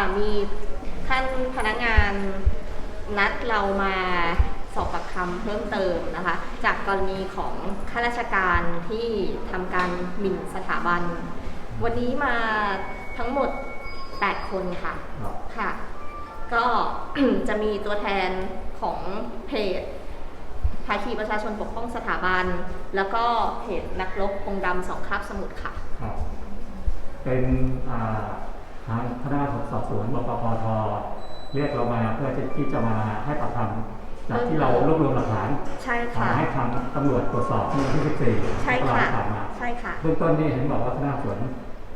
อ่ามีท่านพนักงานนัดเรามาสอบปากคำเพิ่มเติมนะคะ จากกรณีของข้าราชการที่ทำการหมิ่นสถาบัน วันนี้มาทั้งหมด 8 คนค่ะครับค่ะ ก็จะมีตัวแทนของเพจภาคีประชาชนปกป้องสถาบัน แล้วก็เพจนักรบองค์ดำสองคาบสมุทรค่ะครับเป็นอ่า ทางพนักงานสอบสวนบปปทเรียกเรามาเพื่อที่ที่จะมาให้ปากคำจากที่เรารวบรวมหลักฐานใช่ค่ะมาให้ทางตำรวจตรวจสอบเมื่อวันที่ 14ใช่มกราค่ะผ่านมาใช่ค่ะเบื้องต้นนี่เห็นบอกว่าพนักงานสวน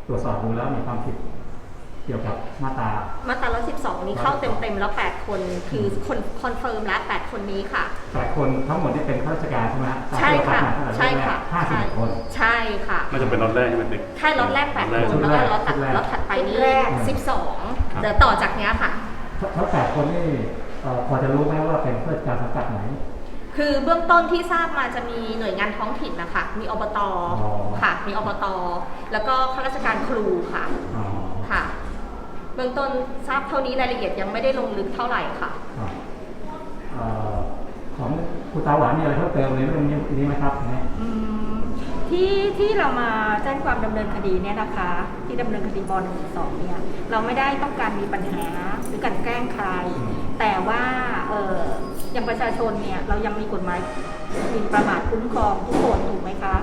ตรวจสอบดูแล้วมีความผิดเกี่ยวกับมาตรา มาตรา112 นี้เข้าเต็มๆแล้ว 8 คน คือคนคอนเฟิร์มแล้ว 8 คนนี้ค่ะแต่คนทั้งหมดที่เป็นข้าราชการใช่ไหมฮะใช่ค่ะตามที่เราใช่คัดมาค่ะ น่าจะเป็นรถแรกใช่ไหมติ๊ก ใช่รถแรก8คนชุดแล้วแรก็กรถถัดชุดแรกรถถัดไปนี่ชุดแรก12เดี๋ยวต่อจากเนี้ยค่ะ ทั้งแปดคนนี่เอ่อพอจะรู้ไหมว่าเป็นข้าราชการสังกัดไหน คือเบื้องต้นที่ทราบมาจะมีหน่วยงานท้องถิ่นนะคะ มีอบตอ๋อค่ะ มีอบต แล้วก็ข้าราชการครูค่ะ อ๋อค่ะ เบื้องต้นทราบเท่านี้รายละเอียดยังไม่ได้ลงลึกเท่าไหร่ค่ะครับเอ่อของคุณตาหวานมีอะไรเพิ่มเติมในเรื่องนี้นี้ไหมครับเนี่ยอืม ที่ที่เรามาแจ้งความดำเนินคดีเนี่ยนะคะ ที่ดำเนินคดีบอลสองเนี่ยเราไม่ได้ต้องการมีปัญหาหรือการแกล้งใคร แต่ว่าเอออย่างประชาชนเนี่ยเรายังมีกฎหมายหมิ่นประมาทคุ้มครองทุกคนถูกไหมคะ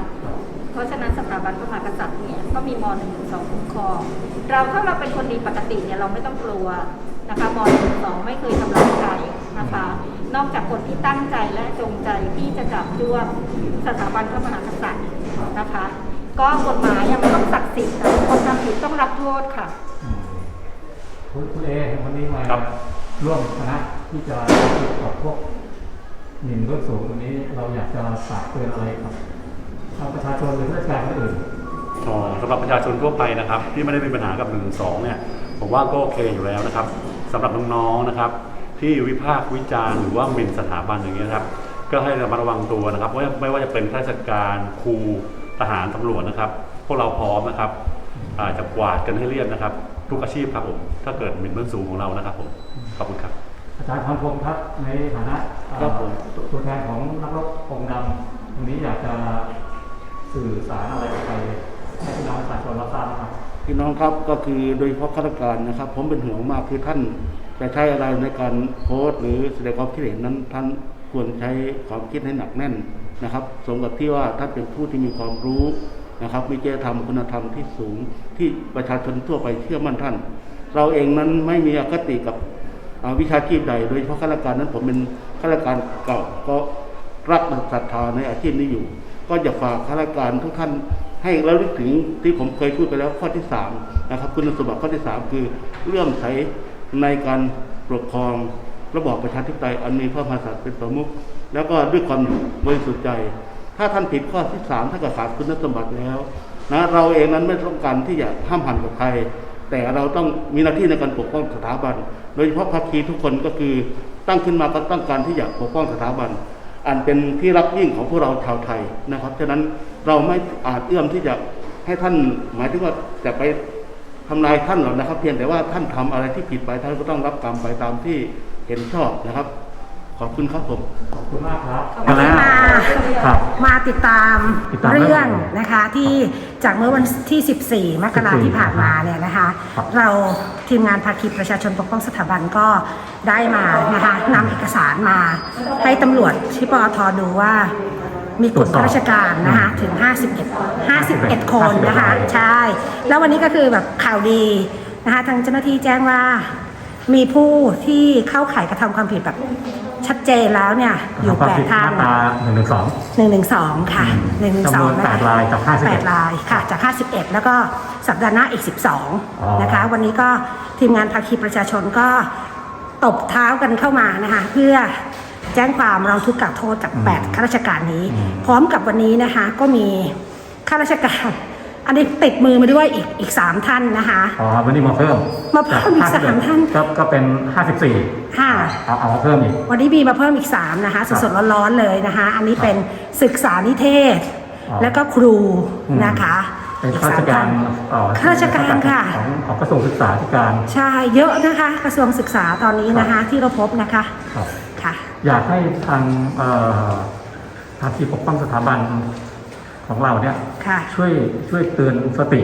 เพราะฉะนั้นสถาบันพระมหากษัตริย์เนี่ยก็มีม .112 คุ้มครอง เราถ้าเราเป็นคนดีปกติเนี่ยเราไม่ต้องกลัวนะคะม .112 ไม่เคยทำร้ายใครนะคะ นอกจากคนที่ตั้งใจและจงใจที่จะจับจ้วงสถาบันพระมหากษัตริย์นะคะ ก็กฎหมายยังไม่ต้องศักดิ์สิทธิ์ค่ะคนทำผิดต้องรับโทษค่ะอืมคุณคุณเอวันนี้มาครับร่วมคณะที่จะติดกับพวกหมิ่นเบื้องสูงวันนี้เราอยากจะฝากเตือนอะไรกับทางประชาชนหรือข้าราชการคนอื่นอ๋อสำหรับประชาชนทั่วไปนะครับ ที่ไม่ได้มีปัญหากับ1นึเนี่ยผมว่าก็โอเคอยู่แล้วนะครับสำหรับน้องๆนะครับ ที่วิพากษ์วิจารณ์หรือว่าหมิ่นสถาบันอย่างเงี้ยครับ ก็ให้ระมัดระวังตัวนะครับว่าไม่ว่าจะเป็นข้าราชการครูทหารตำรวจนะครับ พวกเราพร้อมนะครับอาจะกวาดกันให้เรียบนะครับ ทุกอาชีพครับผมถ้าเกิดหมิ่นเบื้องสูงของเรานะครับผมขอบคุณครับ อาจารย์พันพงศ์ครับในฐานะเอ่อครับผมตัวแทนของนักรบองค์ดำวันนี้อยากจะสื่อสารอะไรออกไปให้พี่น้องประชาชนรับทราบไหมครับพี่น้องครับก็คือโดยเฉพาะข้าราชการนะครับ ผมเป็นห่วงมากคือท่าน จะใช้อะไรในการโพสต์หรือแสดงความคิดเห็นนั้นท่านควรใช้ความคิดให้หนักแน่นนะครับ สมกับที่ว่าท่านเป็นผู้ที่มีความรู้นะครับ มีจริยธรรมคุณธรรมที่สูงที่ประชาชนทั่วไปเชื่อมั่นท่าน เราเองนั้นไม่มีอคติกับวิชาชีพใด โดยเฉพาะข้าราชการนั้นผมเป็นข้าราชการเก่าก็รักและศรัทธาในอาชีพนี้อยู่ ก็อยากฝากข้าราชการทุกท่านให้ระลึกถึงที่ผมเคยพูดไปแล้วข้อที่สามนะครับคุณสมบัติข้อที่สามคือเรื่องใส ในการปกครองระบอบประชาธิปไตยอันมีพระมหากษัตริย์เป็นประมุขแล้วก็ด้วยความบริสุทธิ์ใจ ถ้าท่านผิดข้อที่สามถ้าเกิดขาดคุณสมบัติแล้วนะเราเองนั้นไม่ต้องการที่จะห้ามหันกับใคร แต่เราต้องมีหน้าที่ในการปกป้องสถาบัน โดยเฉพาะภาคีทุกคนก็คือตั้งขึ้นมาก็ต้องการที่จะปกป้องสถาบัน อันเป็นที่รักยิ่งของพวกเราชาวไทยนะครับ ฉะนั้นเราไม่อาจเอื้อมที่จะให้ท่านหมายถึงว่าจะไป ทำลายท่านหรอกนะครับ เพียงแต่ว่าท่านทำอะไรที่ผิดไปท่านก็ต้องรับกรรมไปตามที่เห็นชอบนะครับ ขอบคุณครับผม ขอบคุณมากครับวันนี้มาครับมาติดตามติดตามเรื่องเรื่องนะคะที่จากเมื่อวันที่ 14 มกราที่ผ่านมาเนี่ยนะคะครับเราทีมงานภาคีประชาชนปกป้องสถาบันก็ได้มานะคะนำเอกสารมาให้ตำรวจที่ปอทดูว่า มีกลุ่มข้าราชการนะคะถึง 51 51 คนนะคะ ใช่ แล้ววันนี้ก็คือแบบข่าวดีนะคะทางเจ้าหน้าที่แจ้งว่า มีผู้ที่เข้าข่ายกระทำความผิดแบบชัดเจนแล้วเนี่ย อยู่ความแปผิดดท่านมาตราหนึ่งหนึ่งสองหนึ่งหนึ่งสองค่ะหนึ่งหนึ่งสจำอนงวนแปดรายจาก51แปดรายค่ะจากห้าสิบเอ็ดแล้วก็สัปดาห์หน้าอีกสิบสองอ๋อนะคะ วันนี้ก็ทีมงานภาคีประชาชนก็ตบเท้ากันเข้ามานะคะ เพื่อ แจ้งความร้องทุกข์กล่าวโทษจากแปดข้าราชการนี้ พร้อมกับวันนี้นะคะ ก็มีข้าราชการ อันนี้ติดมือมาด้วยอีกอีกสามท่านนะคะ อ๋อวันนี้มาเพิ่มมาเพิ่มอีกจสามท่าน ก็ก็เป็นห้าสิบสี่ค่ะเอาเอามาเพิ่มอีก วันนี้มีมาเพิ่มอีก 3 นะคะ สดๆร้อนๆเลยนะคะ อันนี้เป็นศึกษานิเทศอ๋อแล้วก็ครูอืมนะคะเป็นข้าราชการเอ่อข้าราชการค่ะของของกระทรวงศึกษาธิการ ใช่ เยอะนะคะ กระทรวงศึกษาตอนนี้นะคะ ที่เราพบนะคะครับค่ะ อยากให้ทางเอ่อภาคีปกป้องสถาบันของเราเนี่ยค่ะช่วยช่วยเตือนสติ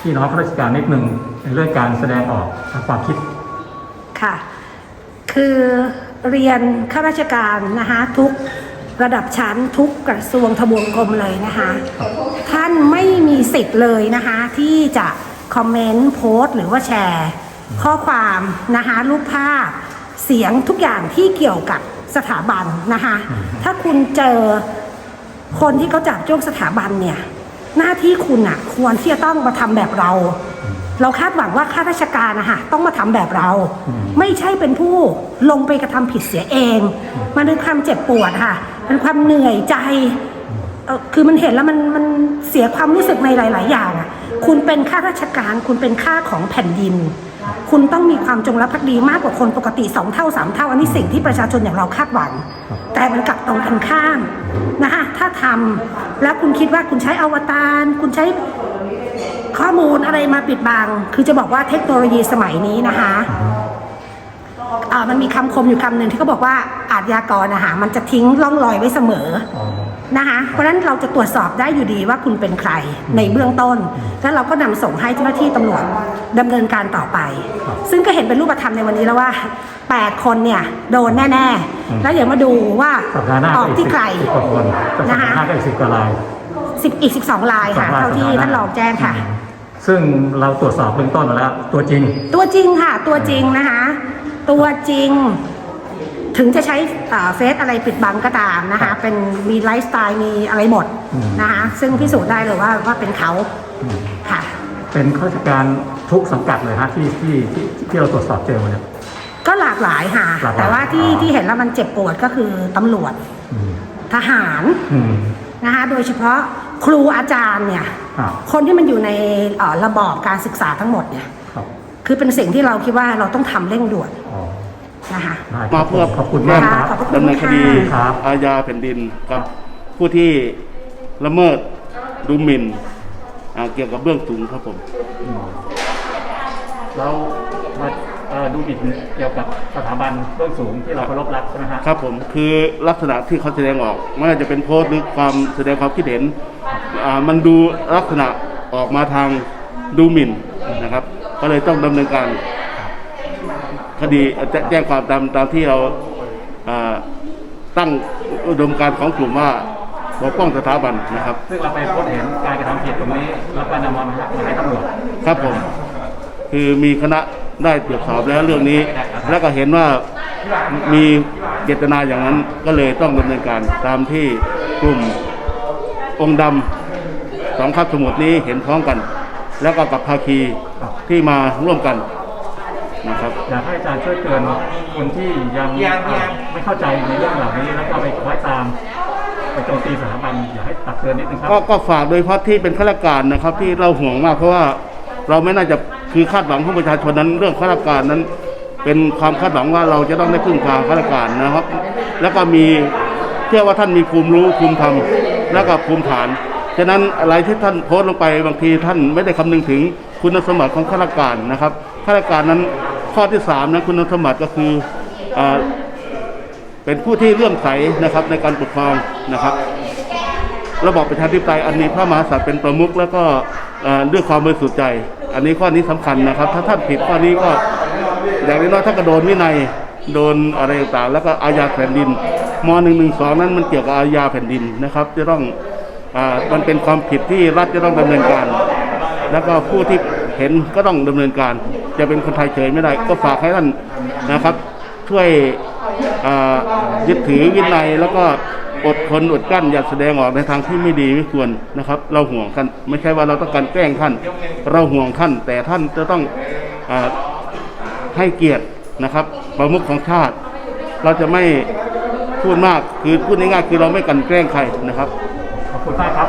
พี่น้องข้าราชการนิดนึงในเรื่องการแสดงออกทางความคิดค่ะ คือเรียนข้าราชการนะคะทุกระดับชั้นทุกกระทรวงทบวงกรมเลยนะคะท่านไม่มีสิทธิ์เลยนะคะที่จะคอมเมนต์โพสต์หรือว่าแชร์ ข้อความนะคะรูปภาพเสียงทุกอย่างที่เกี่ยวกับ สถาบันนะคะ ถ้าคุณเจอคนที่เขาจับจ้วงสถาบันเนี่ย หน้าที่คุณอะควรที่จะต้องมาทำแบบเรา เราคาดหวังว่าข้าราชการนะคะต้องมาทำแบบเราอืมไม่ใช่เป็นผู้ลงไปกระทำผิดเสียเอง มันเป็นความเจ็บปวดค่ะเป็นความเหนื่อยใจเอ่อคือมันเห็นแล้วมันมันเสียความรู้สึกในหลาย ๆ อย่างอะ คุณเป็นข้าราชการ คุณเป็นข้าของแผ่นดิน คุณต้องมีความจงรักภักดีมากกว่าคนปกติสองเท่าสามเท่า อันนี้สิ่งที่ประชาชนอย่างเราคาดหวัง แต่มันกลับตรงกันข้ามนะคะถ้าทำแล้วคุณคิดว่าคุณใช้อวตาร คุณใช้ข้อมูลอะไรมาปิดบัง คือจะบอกว่าเทคโนโลยีสมัยนี้นะคะอ่ามันมีคำคมอยู่คำหนึ่งที่เขาบอกว่าอาชญากรนะคะมันจะทิ้งร่องรอยไว้เสมออ๋อ นะคะเพราะฉะนั้นเราจะตรวจสอบได้อยู่ดีว่าคุณเป็นใครในเบื้องต้น แล้วเราก็นำส่งให้เจ้าหน้าที่ตำรวจดำเนินการต่อไป ซึ่งก็เห็นเป็นรูปธรรมในวันนี้แล้วว่า 8 คนเนี่ยโดนแน่ๆ แล้วเดี๋ยวมาดูว่าสัปดาห์หน้าออกที่ใครสิบกว่าคนสัปนะดาคะห์หน้าก็อีกสิบกว่ารายสิบอีก12ลายค่ะสองรายเท่าที่สัปดาห์หน้าท่านรองแจ้งค่ะ ซึ่งเราตรวจสอบเบื้องต้นมาแล้ว ตัวจริง ตัวจริงค่ะ ตัวจริงนะคะ ตัวจริง ถึงจะใช้อ่าเฟซอะไรปิดบังก็ตามนะครัคะบเป็นมีไลฟ์สไตล์มีอะไรหมดอืมนะคะ ซึ่งพิสูจน์ได้เลยว่าว่าเป็นเขาอืมค่ะ เป็นข้าราชการทุกสังกัดเลยฮะที่ที่ที่ที่เราตรวจสอบเจอมาเนี่ยก็หลากหลายค่ะหลากหลายแต่ว่าที่อ๋อที่เห็นแล้วมันเจ็บปวดก็คือตำรวจอืมทหารอืมนะคะโดยเฉพาะครูอาจารย์เนี่ยอ่าคนที่มันอยู่ในเอ่อระบอบการศึกษาทั้งหมดเนี่ยครับคือเป็นสิ่งที่เราคิดว่าเราต้องทำเร่งด่วนอ๋อ นะคะได้มาเพื่อขอบคุณมากครับขอบพระคุณดำเนินคดีครับอาญาแผ่นดินกับผู้ที่ละเมิดดูหมิ่นอ่าเกี่ยวกับเบื้องสูงครับผม เรามาเอ่อดูบิดเกี่ยวกับสถาบันเบื้องสูงที่เราเคารพรักใช่ไหมฮะครับผมคือลักษณะที่เขาแสดงออกไม่ว่าจะเป็นโพสต์หรือความแสดงความคิดเห็นอ่ามันดูลักษณะออกมาทางดูหมิ่นนะครับ ก็เลยต้องดำเนินการ คดีแจแจ้งความตามตามที่เราอ่าตั้งอุดมการณ์ของกลุ่มว่าปกป้องสถาบันนะครับ ซึ่งเราไปพบเห็นการกระทำผิดตรงนี้แล้วก็นำมามาให้ตำรวจครับผม คือมีคณะได้ตรวจสอบแล้วเรื่องนี้ แล้วก็เห็นว่ามีเจตนาอย่างนั้นก็เลยต้องดำเนินการตามที่กลุ่มองค์ดำสองคับสมุทรนี้เห็นพ้องกัน แล้วก็กับภาคีที่มาร่วมกัน นะครับ อยากให้อาจารย์ช่วยเตือนคนที่ยังเอ่อไม่เข้าใจในเรื่องเหล่านี้แล้วก็ไปคล้อยตามไปโจมตีสถาบันอยากให้ตักเตือนนิดนึงครับ ก็ก็ฝากโดยเฉพาะที่เป็นข้าราชการนะครับ ที่เราห่วงมากเพราะว่าเราไม่น่าจะคือคาดหวังของประชาชนนั้น เรื่องข้าราชการนั้น เป็นความคาดหวังว่าเราจะต้องได้พึ่งพาข้าราชการนะครับ แล้วก็มีเชื่อว่าท่านมีภูมิรู้ภูมิธรรมแล้วก็ภูมิฐานฉะนั้นอะไรที่ท่านโพสต์ลงไปบางทีท่านไม่ได้คำนึงถึงคุณสมบัติของข้าราชการนะครับข้าราชการนั้น ข้อที่สามนะคุณสมบัติก็คืออเป็นผู้ที่เลื่อมใสนะครับในการปกครองนะครับ ระบอบประชาธิปไตยอันมีพระมหากษัตริย์เป็นประมุขแล้วก็ด้วยความบริสุทธิ์ใจ อันนี้ข้อนี้สำคัญนะครับ ถ้าท่านผิดข้อนี้ก็อย่างน้อยๆท่านก็โดนวินัยโดนอะไรต่างๆแล้วก็อาญาแผ่นดินม .112 นั้นมันเกี่ยวกับอาญาแผ่นดินนะครับ จะต้องอมันเป็นความผิดที่รัฐจะต้องดำเนินการ แล้วก็ผู้ที่เห็นก็ต้องดำเนินการ จะเป็นคนไทยเฉยไม่ได้ ก็ฝากให้ท่านนะครับ ช่วยยึดถือวินัยแล้วก็อดทนอดกั้นอย่าแสดงออกในทางที่ไม่ดีไม่ควรนะครับ เราห่วงท่านไม่ใช่ว่าเราต้องการแกล้งท่าน เราห่วงท่าน แต่ท่านจะต้องอให้เกียรตินะครับ ประมุขของชาติ เราจะไม่พูดมากคือพูดง่ายๆคือเราไม่กันแกล้งใครนะครับขอบคุณมากครับ